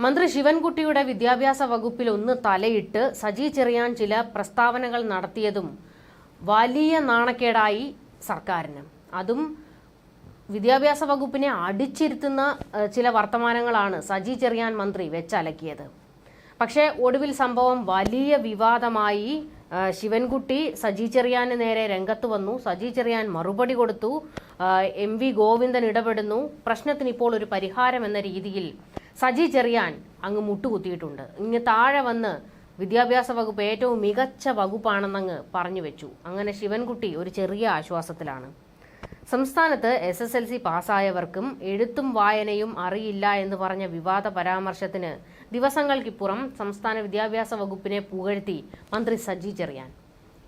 മന്ത്രി ശിവൻകുട്ടിയുടെ വിദ്യാഭ്യാസ വകുപ്പിൽ ഒന്ന് തലയിട്ട് സജി ചെറിയാൻ ചില പ്രസ്താവനകൾ നടത്തിയതും വലിയ നാണക്കേടായി സർക്കാരിന്. അതും വിദ്യാഭ്യാസ വകുപ്പിനെ അടിച്ചിരുത്തുന്ന ചില വർത്തമാനങ്ങളാണ് സജി ചെറിയാൻ മന്ത്രി വെച്ചലക്കിയത്. പക്ഷേ ഒടുവിൽ സംഭവം വലിയ വിവാദമായി ശിവൻകുട്ടി സജി ചെറിയാന് നേരെ രംഗത്ത് വന്നു. സജി ചെറിയാൻ മറുപടി കൊടുത്തു. എം വി ഗോവിന്ദൻ ഇടപെടുന്നു. പ്രശ്നത്തിന് ഇപ്പോൾ ഒരു പരിഹാരം എന്ന രീതിയിൽ സജി ചെറിയാൻ അങ്ങ് മുട്ടുകുത്തിയിട്ടുണ്ട്. ഇങ്ങ് താഴെ വന്ന് വിദ്യാഭ്യാസ വകുപ്പ് ഏറ്റവും മികച്ച വകുപ്പാണെന്നങ്ങ് പറഞ്ഞു വെച്ചു. അങ്ങനെ ശിവൻകുട്ടി ഒരു ചെറിയ ആശ്വാസത്തിലാണ്. സംസ്ഥാനത്ത് എസ് എസ് എൽ സി പാസ്സായവർക്കും എഴുത്തും വായനയും അറിയില്ല എന്ന് പറഞ്ഞ വിവാദ പരാമർശത്തിന് ദിവസങ്ങൾക്കിപ്പുറം സംസ്ഥാന വിദ്യാഭ്യാസ വകുപ്പിനെ പുകഴ്ത്തി മന്ത്രി സജി ചെറിയാൻ.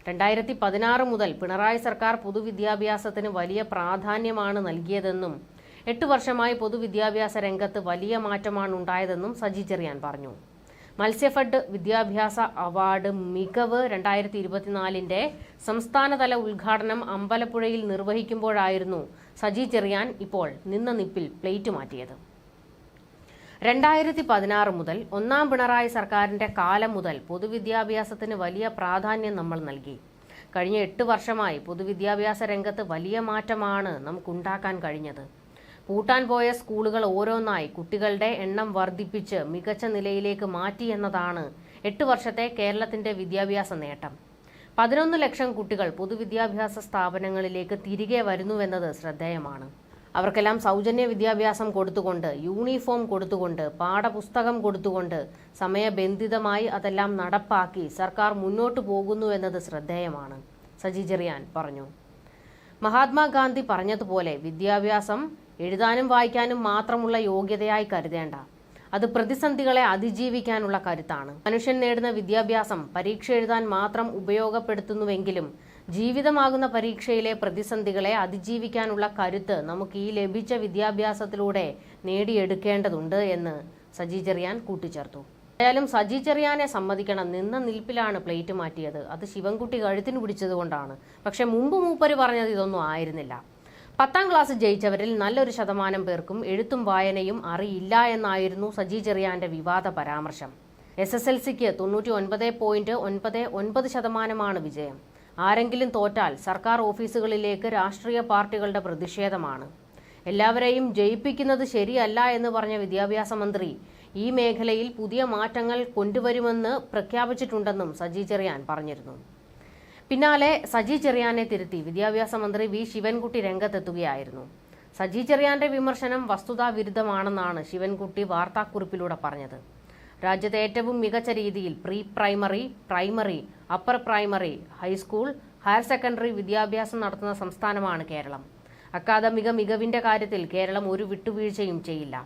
രണ്ടായിരത്തി പതിനാറ് മുതൽ പിണറായി സർക്കാർ പൊതുവിദ്യാഭ്യാസത്തിന് വലിയ പ്രാധാന്യമാണ് നൽകിയതെന്നും എട്ട് വർഷമായി പൊതുവിദ്യാഭ്യാസ രംഗത്ത് വലിയ മാറ്റമാണ് ഉണ്ടായതെന്നും സജി ചെറിയാൻ പറഞ്ഞു. മത്സ്യഫഡ് വിദ്യാഭ്യാസ അവാർഡ് മികവ് രണ്ടായിരത്തി ഇരുപത്തിനാലിന്റെ സംസ്ഥാനതല ഉദ്ഘാടനം അമ്പലപ്പുഴയിൽ നിർവഹിക്കുമ്പോഴായിരുന്നു സജി ചെറിയാൻ ഇപ്പോൾ നിന്ന നിപ്പിൽ പ്ലേറ്റ് മാറ്റിയത്. രണ്ടായിരത്തി പതിനാറ് മുതൽ ഒന്നാം പിണറായി സർക്കാരിന്റെ കാലം മുതൽ പൊതുവിദ്യാഭ്യാസത്തിന് വലിയ പ്രാധാന്യം നമ്മൾ നൽകി. കഴിഞ്ഞ എട്ട് വർഷമായി പൊതുവിദ്യാഭ്യാസ രംഗത്ത് വലിയ മാറ്റമാണ് നമുക്കുണ്ടാക്കാൻ കഴിഞ്ഞത്. പൂട്ടാൻ പോയ സ്കൂളുകൾ ഓരോന്നായി കുട്ടികളുടെ എണ്ണം വർദ്ധിപ്പിച്ച് മികച്ച നിലയിലേക്ക് മാറ്റി എന്നതാണ് എട്ട് വർഷത്തെ കേരളത്തിന്റെ വിദ്യാഭ്യാസ നേട്ടം. പതിനൊന്ന് ലക്ഷം കുട്ടികൾ പൊതുവിദ്യാഭ്യാസ സ്ഥാപനങ്ങളിലേക്ക് തിരികെ വരുന്നുവെന്നത് ശ്രദ്ധേയമാണ്. അവർക്കെല്ലാം സൗജന്യ വിദ്യാഭ്യാസം കൊടുത്തുകൊണ്ട് യൂണിഫോം കൊടുത്തുകൊണ്ട് പാഠപുസ്തകം കൊടുത്തുകൊണ്ട് സമയബന്ധിതമായി അതെല്ലാം നടപ്പാക്കി സർക്കാർ മുന്നോട്ടു പോകുന്നു എന്നത് ശ്രദ്ധേയമാണ്. സജി ചെറിയാൻ പറഞ്ഞു. മഹാത്മാഗാന്ധി പറഞ്ഞതുപോലെ വിദ്യാഭ്യാസം എഴുതാനും വായിക്കാനും മാത്രമുള്ള യോഗ്യതയായി കരുതേണ്ട. അത് പ്രതിസന്ധികളെ അതിജീവിക്കാനുള്ള കരുത്താണ്. മനുഷ്യൻ നേടുന്ന വിദ്യാഭ്യാസം പരീക്ഷ എഴുതാൻ മാത്രം ഉപയോഗപ്പെടുത്തുന്നുവെങ്കിലും ജീവിതമാകുന്ന പരീക്ഷയിലെ പ്രതിസന്ധികളെ അതിജീവിക്കാനുള്ള കരുത്ത് നമുക്ക് ഈ ലഭിച്ച വിദ്യാഭ്യാസത്തിലൂടെ നേടിയെടുക്കേണ്ടതുണ്ട് എന്ന് സജി ചെറിയാൻ കൂട്ടിച്ചേർത്തു. ഏതായാലും സജി ചെറിയാനെ സമ്മതിക്കണം. നിന്ന നിൽപ്പിലാണ് പ്ലേറ്റ് മാറ്റിയത്. അത് ശിവൻകുട്ടി കഴുത്തിന് പിടിച്ചതുകൊണ്ടാണ്. പക്ഷെ മുമ്പ് മൂപ്പര് പറഞ്ഞത് ഇതൊന്നും ആയിരുന്നില്ല. പത്താം ക്ലാസ് ജയിച്ചവരിൽ നല്ലൊരു ശതമാനം പേർക്കും എഴുത്തും വായനയും അറിയില്ല എന്നായിരുന്നു സജി ചെറിയാന്റെ വിവാദ പരാമർശം. എസ് എസ് എൽ സിക്ക് തൊണ്ണൂറ്റി ഒൻപത് പോയിന്റ് ഒൻപത് ഒൻപത് ശതമാനമാണ് വിജയം. ആരെങ്കിലും തോറ്റാൽ സർക്കാർ ഓഫീസുകളിലേക്ക് രാഷ്ട്രീയ പാർട്ടികളുടെ പ്രതിഷേധമാണ്. എല്ലാവരെയും ജയിപ്പിക്കുന്നത് ശരിയല്ല എന്ന് പറഞ്ഞ വിദ്യാഭ്യാസ മന്ത്രി ഈ മേഖലയിൽ പുതിയ മാറ്റങ്ങൾ കൊണ്ടുവരുമെന്ന് പ്രഖ്യാപിച്ചിട്ടുണ്ടെന്നും സജി ചെറിയാൻ പറഞ്ഞിരുന്നു. പിന്നാലെ സജി ചെറിയാനെ തിരുത്തി. വിദ്യാഭ്യാസ മന്ത്രി വി. ശിവൻകുട്ടി രംഗത്തെത്തുകയായിരുന്നു. സജി ചെറിയാന്റെ വിമർശനം വസ്തുതാ വിരുദ്ധമാണെന്നാണ് ശിവൻകുട്ടി വാർത്താക്കുറിപ്പിലൂടെ പറഞ്ഞത്. രാജ്യത്തെ ഏറ്റവും മികച്ച രീതിയിൽ pre primary primary upper primary high school higher secondary വിദ്യാഭ്യാസം നടത്തുന്ന സംസ്ഥാനമാണ് കേരളം. അക്കാദമിക മികവിന്റെ കാര്യത്തിൽ കേരളം ഒരു വിട്ടുവീഴ്ചയും ചെയ്യില്ല.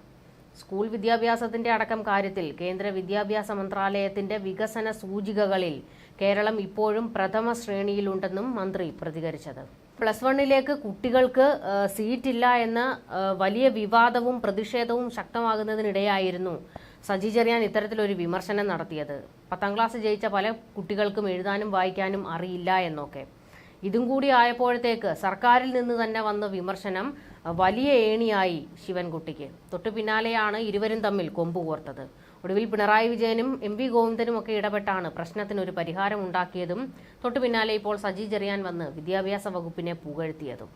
സ്കൂൾ വിദ്യാഭ്യാസത്തിന്റെ അടക്കം കാര്യത്തിൽ കേന്ദ്ര വിദ്യാഭ്യാസ മന്ത്രാലയത്തിന്റെ വികസന സൂചികകളിൽ കേരളം ഇപ്പോഴും പ്രഥമ ശ്രേണിയിലുണ്ടെന്നും മന്ത്രി പ്രതികരിച്ചത്. പ്ലസ് വണ്ണിലേക്ക് കുട്ടികൾക്ക് സീറ്റ് സീറ്റില്ല എന്ന വലിയ വിവാദവും പ്രതിഷേധവും ശക്തമാകുന്നതിനിടെയായിരുന്നു സജി ചെറിയാൻ ഇത്തരത്തിലൊരു വിമർശനം നടത്തിയത്. പത്താം ക്ലാസ് ജയിച്ച പല കുട്ടികൾക്കും എഴുതാനും വായിക്കാനും അറിയില്ല എന്നൊക്കെ. ഇതും കൂടി ആയപ്പോഴത്തേക്ക് സർക്കാരിൽ നിന്ന് തന്നെ വന്ന വിമർശനം വലിയ ഏണിയായി ശിവൻകുട്ടിക്ക്. തൊട്ടു പിന്നാലെയാണ് ഇരുവരും തമ്മിൽ കൊമ്പുകോർത്തത് ഒടുവിൽ പിണറായി വിജയനും എം വി ഗോവിന്ദനും ഒക്കെ ഇടപെട്ടാണ് പ്രശ്നത്തിന് ഒരു പരിഹാരം ഉണ്ടാക്കിയതും തൊട്ടു പിന്നാലെ ഇപ്പോൾ സജി ചെറിയാൻ വന്ന് വിദ്യാഭ്യാസ വകുപ്പിനെ പുകഴ്ത്തിയതും.